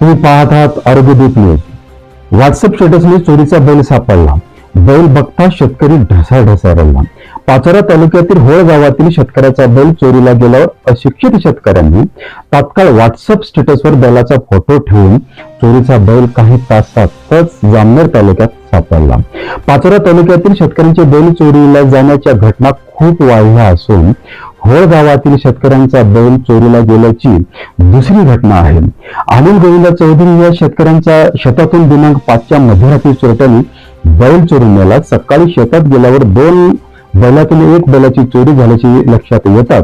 तुम्ही पाहत आहात आरोग्यदूत न्यूज व्हॉट्सअप स्टेटसने चोरीचा बैल सापडला. बैल बघता शेतकरी ढसा रडला पाचोरा तालुक्यातील होळ गावातील शेतकऱ्याचा बैल चोरीला गेल्यावर अशिक्षित शेतकऱ्यांनी तात्काळ व्हॉट्सअप स्टेटसवर बैलाचा फोटो ठेवून चोरीचा बैल काही तासातच जामनेर तालुक्यात सापडला. पाचोरा तालुक्यातील शेतकऱ्यांचे बैल चोरीला जाण्याच्या घटना खूप वाढल्या असून होळ गावातील शेतकऱ्यांचा बैल चोरीला गेल्याची दुसरी घटना आहे. अनिल गोविंद चौधरी या शेतकऱ्यांचा शेतातून दिनांक पाचच्या मध्यरात्री चोरट्यांनी बैल चोरून नेला. सकाळी शेतात गेल्यावर दोन बैलातून एक बैलाची चोरी झाल्याची लक्षात येतात.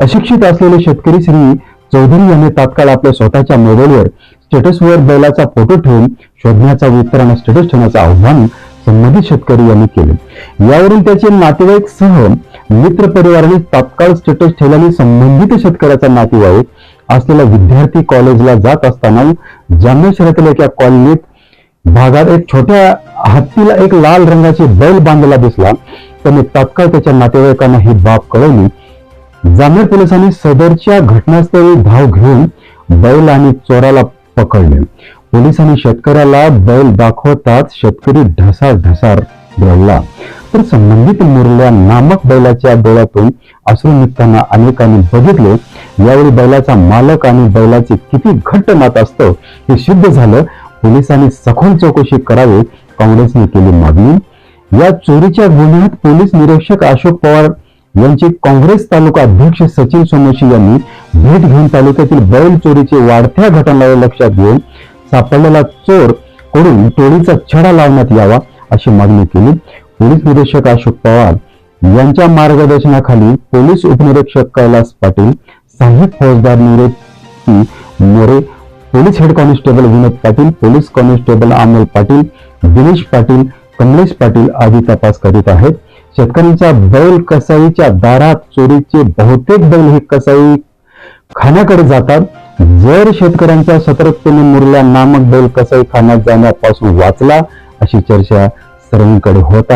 अशिक्षित असलेले शेतकरी श्री चौधरी यांनी तात्काळ आपल्या स्वतःच्या मोबाईलवर स्टेटसवर बैलाचा फोटो ठेवून शोधण्याचा वितरण स्टेटस ठेवण्याचं आव्हान संबंधित शेतकरी यांनी केले. यावरून त्याचे नातेवाईक सह मित्र परिवाराने तात्काळ स्टेटस ठेवल्याने संबंधित शेतकऱ्याचा नातेवाईक असलेला विद्यार्थी कॉलेजला जात असताना जामनेर शहरातील एका कॉलनीत भागात एक छोट्या हत्तीला एक लाल रंगाची बैल बांधलेला दिसला. त्याने तात्काळ त्याच्या नातेवाईकांना ही बाब कळवली. जामनेर पोलिसांनी सदरच्या घटनास्थळी धाव घेऊन बैल आणि चोराला पकडले. पोलिसांनी शेतकऱ्याला बैल दाखवताच शेतकरी ढसार ढसार रडला. तर संबंधित मुरल्या नामक बैलाच्या डोळ्यातून अश्रू निघताना अनेकांनी बघितले. यावेळी बैलाचा मालक आणि बैलाचे किती घट्ट नात असतं हे सिद्ध झालं. पोलिसांनी सखोल चौकशी करावी काँग्रेसने केली मागणी. या चोरीच्या गुन्ह्यात पोलीस निरीक्षक अशोक पवार यांचे काँग्रेस तालुका अध्यक्ष सचिन सोमशी यांनी भेट घेऊन तालुक्यातील बैल चोरीचे वाढत्या घटनाला लक्षात घेऊन सापडलेला चोरकडून टोळीचा छडा लावण्यात यावा अशी मागणी केली. पोलीस निरीक्षक अशोक पवार यांच्या मार्गदर्शनाखाली पोलीस उपनिरीक्षक कैलास पाटील सहाय्यक फौजदार Nivrutti More police head constable Vinod Patil police constable Amol Patil Dinesh Patil Kamlesh Patil आदी तपास करीत आहेत. शेतकऱ्यांच्या बैल कसाईच्या दारात चोरीचे बहुतेक बैल हे कसाई खाण्याकडे जातात. जर शेतकऱ्यांच्या सतर्कतेने मुरल्या नामक बैल कसाई खाण्यात जाण्यापासून वाचला अशी चर्चा सर्वांकडे होत आहे.